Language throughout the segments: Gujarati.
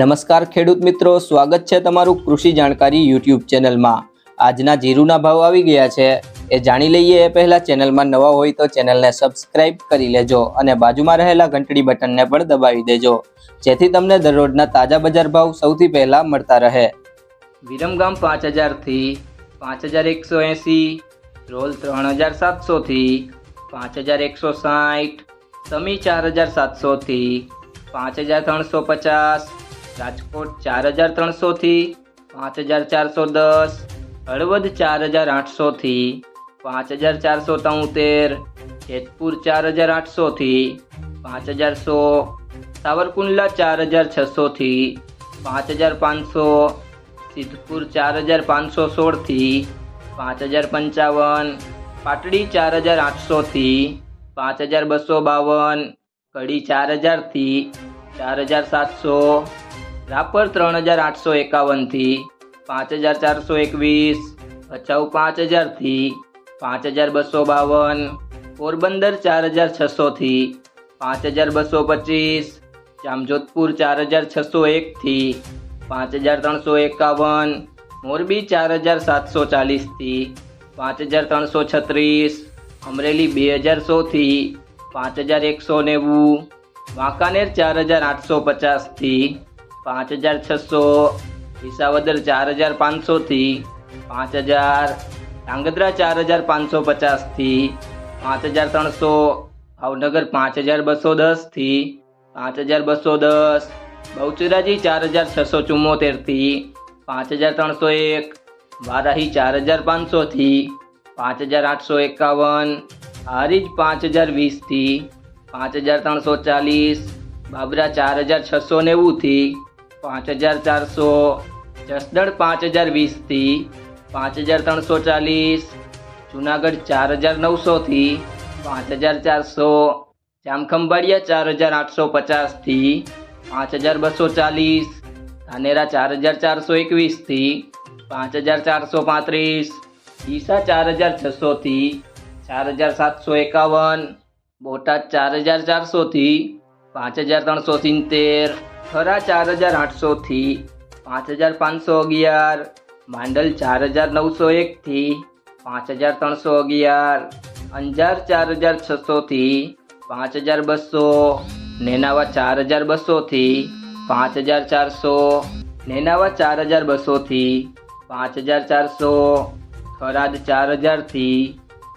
નમસ્કાર ખેડૂત મિત્રો, સ્વાગત છે તમારું કૃષિ જાણકારી યુટ્યુબ ચેનલમાં. આજના જીરુના ભાવ આવી ગયા છે. એ જાણી લઈએ એ પહેલાં ચેનલમાં નવા હોય તો ચેનલને સબસ્ક્રાઇબ કરી લેજો અને બાજુમાં રહેલા ઘંટડી બટનને પણ દબાવી દેજો. જેથી તમને દરરોજના તાજા બજાર ભાવ સૌથી પહેલાં મળતા રહે. વિરમગામ પાંચ હજારથી પાંચ હજાર એકસો એંસી, રોલ ત્રણ હજાર સાતસોથી પાંચ હજાર એકસો સાઠ, સમી ચાર હજાર સાતસોથી પાંચ હજાર ત્રણસો પચાસ રાજકોટ ચાર હજાર ત્રણસોથી પાંચ હજાર ચારસો દસ, હળવદ ચાર હજાર આઠસોથી પાંચ હજાર ચારસો તોતેર, જેતપુર ચાર હજાર આઠસોથી પાંચ હજાર સો, સાવરકુંડલા ચાર હજાર છસોથી પાંચ હજાર પાંચસો, સિદ્ધપુર ચાર હજાર પાંચસો સોળથી પાંચ હજાર પંચાવન, પાટડી ચાર હજાર આઠસોથી પાંચ હજાર બસો બાવન, કડી ચાર હજારથી ચાર હજાર સાતસો રાપર ત્રણ હજાર આઠસો એકાવનથી પાંચ હજાર ચારસો એકવીસ, ભચાઉ પાંચ હજારથી પાંચ હજાર બસો બાવન, પોરબંદર ચાર હજાર છસોથી પાંચ હજાર બસો પચીસ, જામજોધપુર ચાર હજાર છસો એકથી પાંચ હજાર ત્રણસો એકાવન, મોરબી ચાર હજાર સાતસો ચાલીસથી પાંચ હજાર ત્રણસો છત્રીસ, અમરેલી બે હજાર સોથી પાંચ હજાર એકસો નેવું, વાંકાનેર ચાર હજાર આઠસો પચાસથી પાંચ હજાર છસો, વિસાવદર ચાર હજાર પાંચસોથી, પાંચ હજાર ધાંગધ્રા ચાર હજાર પાંચસો પચાસથી, પાંચ હજાર ત્રણસો, ભાવનગર પાંચ હજાર બસો દસથી, પાંચ હજાર બસો દસ, બહુચરાજી ચાર હજાર છસો ચુમ્મોતેરથી, પાંચ હજાર ત્રણસો એક, વારાહી ચાર હજાર પાંચસોથી, પાંચ હજાર આઠસો એકાવન, હારીજ પાંચ હજાર વીસથી, પાંચ હજાર ત્રણસો ચાલીસ, બાબરા ચાર હજાર છસો નેવુંથી પાંચ હજાર ચારસો જસદણ પાંચ હજાર વીસથી પાંચ હજાર ત્રણસો ચાલીસ, જુનાગઢ ચાર હજાર નવસોથી પાંચ હજાર ચારસો, જામખંભાળિયા ચાર હજાર આઠસો પચાસથી પાંચ હજાર બસો ચાલીસ, ધાનેરા ચાર હજાર ચારસો એકવીસથી પાંચ હજાર ચારસો પાંત્રીસ, ડીસા ચાર હજાર છસોથી ચાર હજાર સાતસો એકાવન, બોટાદ ચાર હજાર ચારસોથી પાંચ હજાર ત્રણસો સિત્તેર ખરા ચાર હજાર આઠસોથી પાંચ હજાર પાંચસો અગિયાર માંડલ ચાર હજાર નવસો એકથી પાંચ હજાર ત્રણસો અગિયાર અંજાર ચાર હજાર છસોથી પાંચ હજાર બસો નેનાવા ચાર હજાર બસોથી પાંચ હજાર ચારસો નેનાવા ચાર હજાર બસોથી પાંચ હજાર ચારસો થરાદ ચાર હજારથી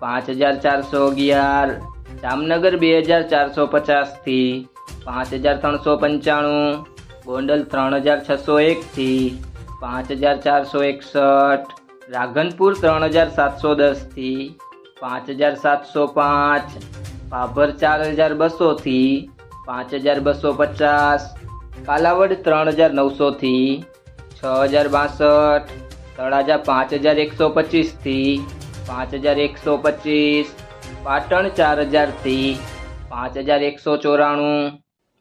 પાંચ હજાર ચારસો અગિયાર જામનગર બે હજાર ચારસો પચાસથી પાંચ હજાર ત્રણસો પંચાણું, ગોંડલ ત્રણ હજાર છસો એકથી પાંચ હજાર ચારસો એકસઠ, રાધનપુર ત્રણ હજાર સાતસો દસથી પાંચ હજાર સાતસો પાંચ, ભાભર ચાર હજાર બસોથી પાંચ હજાર બસો પચાસ, કાલાવડ ત્રણ હજાર નવસોથી છ હજાર બાસઠ, તળાજા પાંચ હજાર એકસો પચીસથી પાંચ હજાર એકસો પચીસ, પાટણ ચાર હજારથી પાંચ હજાર એકસો ચોરાણું